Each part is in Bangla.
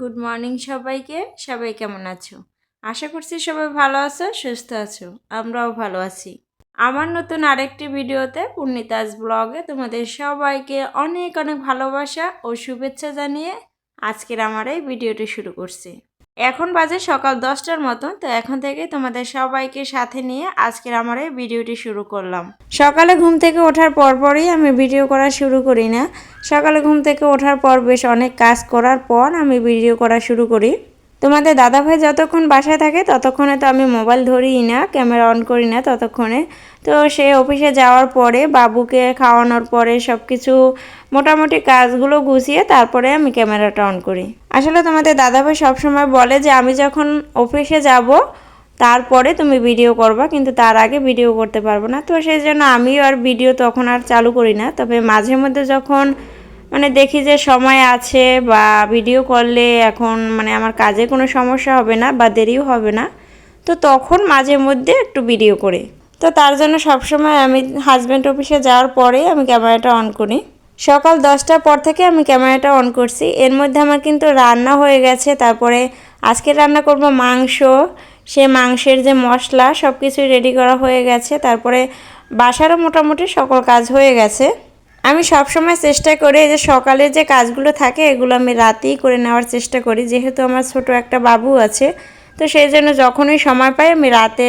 গুড মর্নিং সবাইকে। সবাই কেমন আছো? আশা করছি সবাই ভালো আছো, সুস্থ আছো। আমরাও ভালো আছি। আমার নতুন আরেকটি ভিডিওতে পূর্ণিতাজ ব্লগে তোমাদের সবাইকে অনেক অনেক ভালোবাসা ও শুভেচ্ছা জানিয়ে আজকের আমার এই ভিডিওটি শুরু করছি। এখন বাজে সকাল দশটার মতন তো এখন থেকে তোমাদের সবাইকে সাথে নিয়ে আজকের আমার এই ভিডিওটি শুরু করলাম। সকালে ঘুম থেকে ওঠার পরপরই আমি ভিডিও করা শুরু করি না। সকালে ঘুম থেকে ওঠার পর বেশ অনেক কাজ করার পর আমি ভিডিও করা শুরু করি। তোমাদের দাদাভাই যতক্ষণ বাসায় থাকে ততক্ষণে তো আমি মোবাইল ধরিই না, ক্যামেরা অন করি না ততক্ষণে। তো সে অফিসে যাওয়ার পরে বাবুকে খাওয়ানোর পরে সব কিছু মোটামুটি কাজগুলো গুছিয়ে তারপরে আমি ক্যামেরাটা অন করি। আসলে তোমাদের দাদাভাই সবসময় বলে যে, আমি যখন অফিসে যাব, তারপরে তুমি ভিডিও করবা, কিন্তু তার আগে ভিডিও করতে পারব না। তো সেই জন্য আমিও আর ভিডিও তখন আর চালু করি না। তবে মাঝে মধ্যে যখন মানে দেখি যে সময় আছে বা ভিডিও করলে এখন মানে আমার কাজে কোনো সমস্যা হবে না বা দেরিও হবে না, তো তখন মাঝে মধ্যে একটু ভিডিও করে। তো তার জন্য সবসময় আমি হাজব্যান্ড অফিসে যাওয়ার পরে আমি ক্যামেরাটা অন করি। সকাল দশটার পর থেকে আমি ক্যামেরাটা অন করছি। এর মধ্যে আমার কিন্তু রান্না হয়ে গেছে। তারপরে আজকে রান্না করব মাংস। সে মাংসের যে মশলা সব কিছুই রেডি করা হয়ে গেছে। তারপরে বাসারও মোটামুটি সকল কাজ হয়ে গেছে। আমি সবসময় চেষ্টা করি যে সকালে যে কাজগুলো থাকে, এগুলো আমি রাতেই করে নেওয়ার চেষ্টা করি। যেহেতু আমার ছোট একটা বাবু আছে, তো সেই জন্য যখনই সময় পাই, আমি রাতে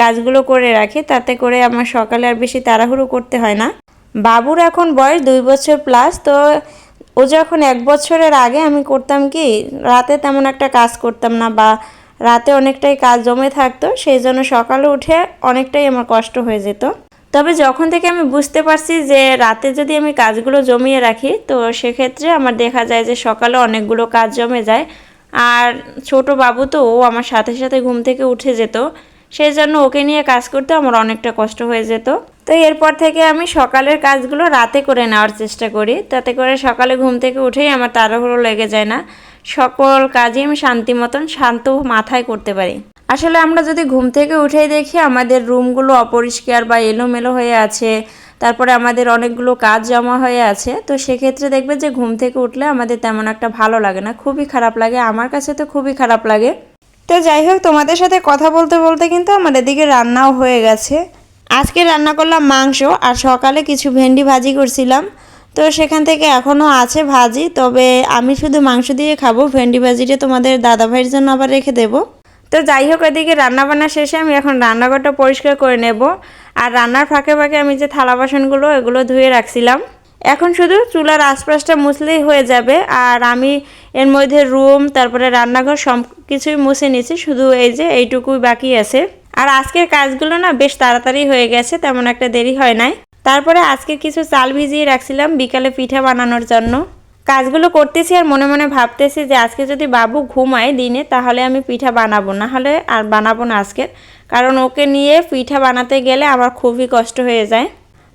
কাজগুলো করে রাখি। তাতে করে আমার সকালে আর বেশি তাড়াহুড়ো করতে হয় না। বাবুর এখন বয়স দুই বছর প্লাস তো ও যখন এক বছরের আগে আমি করতাম কি, রাতে তেমন একটা কাজ করতাম না বা রাতে অনেকটাই কাজ জমে থাকতো, সেই জন্য সকালে উঠে অনেকটাই আমার কষ্ট হয়ে যেত। তবে যখন থেকে আমি বুঝতে পারছি যে রাতে যদি আমি কাজগুলো জমিয়ে রাখি, তো সেক্ষেত্রে আমার দেখা যায় যে সকালে অনেকগুলো কাজ জমে যায়। আর ছোট বাবু তো, ও আমার সাথে সাথে ঘুম থেকে উঠে যেত। সেই জন্য ওকে নিয়ে কাজ করতে আমার অনেকটা কষ্ট হয়ে যেত। তো এরপর থেকে আমি সকালের কাজগুলো রাতে করে নেওয়ার চেষ্টা করি। তাতে করে সকালে ঘুম থেকে উঠেই আমার তাড়াহুড়ো লেগে যায় না। সকল কাজই আমি শান্তি মতন শান্ত মাথায় করতে পারি। আসলে আমরা যদি ঘুম থেকে উঠেই দেখি, আমাদের রুমগুলো অপরিষ্কার বা এলোমেলো হয়ে আছে, তারপরে আমাদের অনেকগুলো কাজ জমা হয়ে আছে, তো সেক্ষেত্রে দেখবে যে ঘুম থেকে উঠলে আমাদের তেমন একটা ভালো লাগে না। খুবই খারাপ লাগে, আমার কাছে তো খুবই খারাপ লাগে। তো যাই হোক, তোমাদের সাথে কথা বলতে বলতে কিন্তু আমার এদিকে রান্নাও হয়ে গেছে। আজকে রান্না করলাম মাংস আর সকালে কিছু ভেন্ডি ভাজি করছিলাম। তো সেখান থেকে এখনও আছে ভাজি, তবে আমি শুধু মাংস দিয়ে খাব, ভেন্ডি ভাজিটা তোমাদের দাদা ভাইয়ের জন্য আবার রেখে দেবো। তো যাই হোক, এদিকে রান্নাবান্না শেষে আমি এখন রান্নাঘরটা পরিষ্কার করে নেব। আর রান্নার ফাঁকে ফাঁকে আমি যে থালা বাসনগুলো, এগুলো ধুয়ে রাখছিলাম। এখন শুধু চুলার আশপাশটা মুছলেই হয়ে যাবে, আর আমি এর মধ্যে রুম, তারপরে রান্নাঘর সব কিছুই মুছে নিয়েছি, শুধু এই যে এইটুকুই বাকি আছে। আর আজকের কাজগুলো না বেশ তাড়াতাড়ি হয়ে গেছে, তেমন একটা দেরি হয় নাই। তারপরে আজকে কিছু চাল ভিজিয়ে রাখছিলাম বিকালে পিঠা বানানোর জন্য। কাজগুলো করতেছি আর মনে মনে ভাবতেছি যে আজকে যদি বাবু ঘুমায় দিনে, তাহলে আমি পিঠা বানাবো, না হলে আর বানাবো না আজকে। কারণ ওকে নিয়ে পিঠা বানাতে গেলে আমার খুবই কষ্ট হয়ে যায়।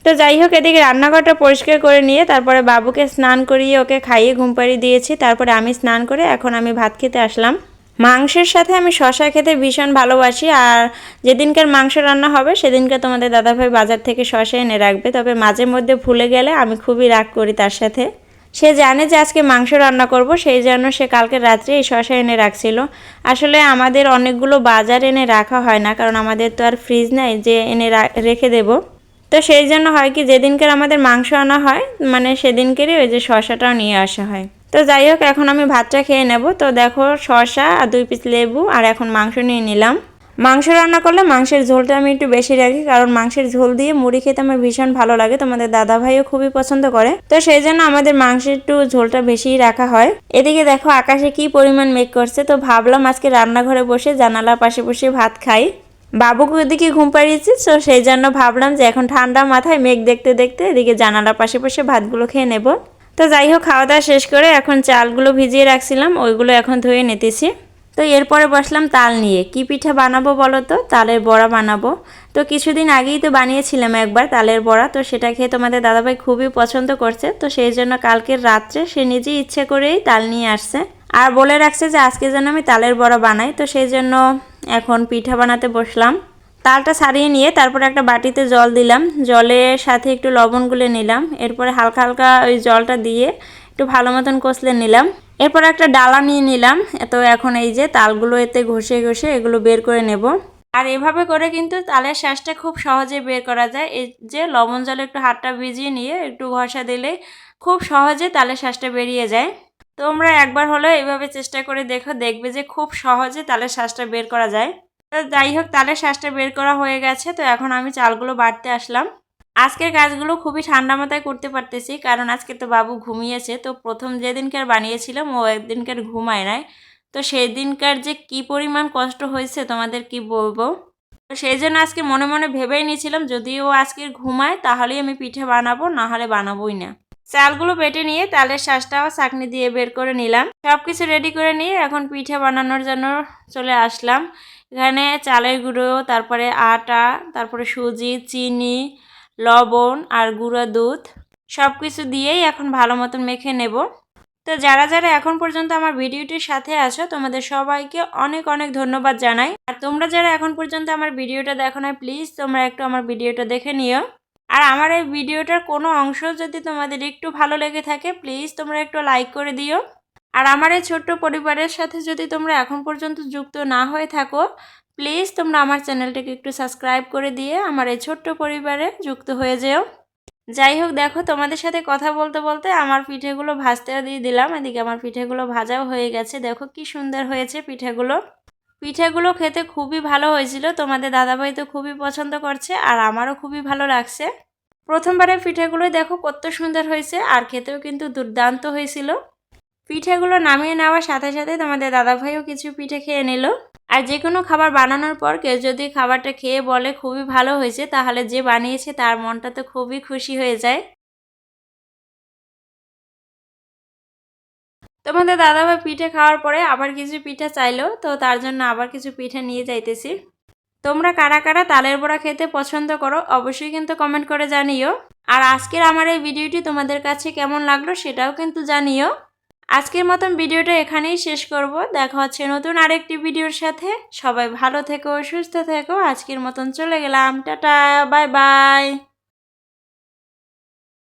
তো যাই হোক, এদিকে রান্নাঘরটা পরিষ্কার করে নিয়ে তারপরে বাবুকে স্নান করিয়ে ওকে খাইয়ে ঘুম পাড়িয়ে দিয়েছি। তারপরে আমি স্নান করে এখন আমি ভাত খেতে আসলাম। মাংসের সাথে আমি শশা খেতে ভীষণ ভালোবাসি আর যেদিনকার মাংস রান্না হবে সেদিনকে তোমাদের দাদাভাই বাজার থেকে শশা এনে রাখবে। তবে মাঝে মধ্যে ভুলে গেলে আমি খুবই রাগ করি তার সাথে। সে জানে যে আজকে মাংস রান্না করব, সেই জন্য সে কালকে রাত্রে এই শশা এনে রাখছিল। আসলে আমাদের অনেকগুলো বাজার এনে রাখা হয় না, কারণ আমাদের তো আর ফ্রিজ নাই যে এনে রেখে দেব। তো সেই জন্য হয় কি, যেদিনকার আমাদের মাংস আনা হয় মানে সেদিনকেরই ওই যে শশাটাও নিয়ে আসা হয়। তো যাই হোক, এখন আমি ভাতটা খেয়ে নেব। তো দেখো শশা আর দুই পিস লেবু, আর এখন মাংস নিয়ে নিলাম। মাংস রান্না করলে মাংসের ঝোলটা আমি একটু বেশি রাখি, কারণ মাংসের ঝোল দিয়ে মুড়ি খেতে আমার ভীষণ ভালো লাগে। তোমাদের দাদা ভাইও খুবই পছন্দ করে। তো সেই জন্য আমাদের মাংসের একটু ঝোলটা বেশিই রাখা হয়। এদিকে দেখো, আকাশে কি পরিমাণ মেঘ করছে। তো ভাবলাম আজকে রান্নাঘরে বসে জানালার পাশে বসে ভাত খাই। বাবুকে ওদিকে ঘুম পাড়িয়েছি, তো সেই জন্য ভাবলাম যে এখন ঠান্ডা মাথায় মেঘ দেখতে দেখতে এদিকে জানালার পাশে পাশে ভাতগুলো খেয়ে নেব। তো যাই হোক, খাওয়া দাওয়া শেষ করে এখন চালগুলো ভিজিয়ে রাখছিলাম, ওইগুলো এখন ধুয়ে নিতেছি। তো এরপরে বসলাম তাল নিয়ে। কি পিঠা বানাবো বলো তো? তালের বড়া বানাবো। তো কিছুদিন আগেই তো বানিয়েছিলাম একবার তালের বড়া, তো সেটা খেয়ে তোমাদের দাদাভাই খুবই পছন্দ করছে, তো সেই জন্য কালকের রাত্রে সে নিজেই ইচ্ছে করেই তাল নিয়ে আসছে। আর বলে রাখছে যে আজকে যেন আমি তালের বড়া বানাই, তো সেই জন্য এখন পিঠা বানাতে বসলাম। তালটা ছাড়িয়ে নিয়ে তারপরে একটা বাটিতে জল দিলাম। জলের সাথে একটু লবণ গুলে নিলাম। এরপরে হালকা হালকা ওই জলটা দিয়ে একটু ভালো মতন কষলে নিলাম। এরপর একটা ডালা নিয়ে নিলাম। তো এখন এই যে তালগুলো এতে ঘষে ঘষে এগুলো বের করে নেব। আর এভাবে করে কিন্তু তালের শ্বাসটা খুব সহজে বের করা যায়। এই যে লবণ জলে একটু হাতটা ভিজিয়ে নিয়ে একটু ঘষা দিলে খুব সহজে তালের শ্বাসটা বেরিয়ে যায়। তোমরা একবার হলেও এইভাবে চেষ্টা করে দেখো, দেখবে যে খুব সহজে তালের শ্বাসটা বের করা যায়। তো যাই হোক, তালের শ্বাসটা বের করা হয়ে গেছে, তো এখন আমি চালগুলো বাড়তে আসলাম। আজকের কাজগুলো খুবই ঠান্ডা মাথায় করতে পারতেছি, কারণ আজকে তো বাবু ঘুমিয়েছে, তো প্রথম যেদিনকার বানিয়েছিলাম, ও একদিনকার ঘুমায় নাই। তো সেই দিনকার যে কি পরিমাণ কষ্ট হয়েছে তোমাদের কি বলব? তো সেই জন্য আজকে মনে মনে ভেবেই নিয়েছিলাম যদি ও আজকে ঘুমায়, তাহলেই আমি পিঠে বানাবো, না হলে বানাবোই না। চালগুলো বেটে নিয়ে তালের শ্বাসটাও চাকনি দিয়ে বের করে নিলাম। সব কিছু রেডি করে নিয়ে এখন পিঠে বানানোর জন্য চলে আসলাম। এখানে চালের গুঁড়ো, তারপরে আটা, তারপরে সুজি, চিনি, লবণ আর গুঁড়ো দুধ সব কিছু দিয়েই এখন ভালো মতন মেখে নেব। তো যারা যারা এখন পর্যন্ত আমার ভিডিওটির সাথে আছো, তোমাদের সবাইকে অনেক অনেক ধন্যবাদ জানাই। আর তোমরা যারা এখন পর্যন্ত আমার ভিডিওটা দেখো না প্লিজ তোমরা একটু আমার ভিডিওটা দেখে নিও। আর আমার এই ভিডিওটার কোনো অংশ যদি তোমাদের একটু ভালো লেগে থাকে প্লিজ তোমরা একটু লাইক করে দিও। আর আমার এই ছোট্ট পরিবারের সাথে যদি তোমরা এখন পর্যন্ত যুক্ত না হয়ে থাকো প্লিজ তোমরা আমার চ্যানেলটাকে একটু সাবস্ক্রাইব করে দিয়ে আমার এই ছোট্ট পরিবারে যুক্ত হয়ে যেও। যাই হোক, দেখো তোমাদের সাথে কথা বলতে বলতে আমার পিঠেগুলো ভাজতেও দিয়ে দিলাম। এদিকে আমার পিঠেগুলো ভাজাও হয়ে গেছে। দেখো কি সুন্দর হয়েছে পিঠেগুলো। পিঠেগুলো খেতে খুবই ভালো হয়েছিল। তোমাদের দাদাভাই তো খুবই পছন্দ করছে আর আমারও খুবই ভালো লাগছে। প্রথমবারের পিঠেগুলো দেখো কত সুন্দর হয়েছে আর খেতেও কিন্তু দুর্দান্ত হয়েছিল। পিঠেগুলো নামিয়ে নেওয়ার সাথে সাথে তোমাদের দাদাভাইও কিছু পিঠে খেয়ে নিল। আর যে কোনো খাবার বানানোর পর কেউ যদি খাবারটা খেয়ে বলে খুবই ভালো হয়েছে, তাহলে যে বানিয়েছে তার মনটা তো খুবই খুশি হয়ে যায়। তোমাদের দাদাভাই পিঠে খাওয়ার পরে আবার কিছু পিঠে চাইলো, তো তার জন্য আবার কিছু পিঠে নিয়ে যাইতেছি। তোমরা কারা কারা তালের বড়া খেতে পছন্দ করো, অবশ্যই কিন্তু কমেন্ট করে জানিও। আর আজকের আমার এই ভিডিওটি তোমাদের কাছে কেমন লাগল সেটাও কিন্তু জানিও। আজকের মতন ভিডিওটা এখানেই শেষ করব। দেখা হচ্ছে নতুন আরেকটি ভিডিওর সাথে। সবাই ভালো থেকো, সুস্থ থেকো। আজকের মতন চলে গেলাম। Tata, bye bye.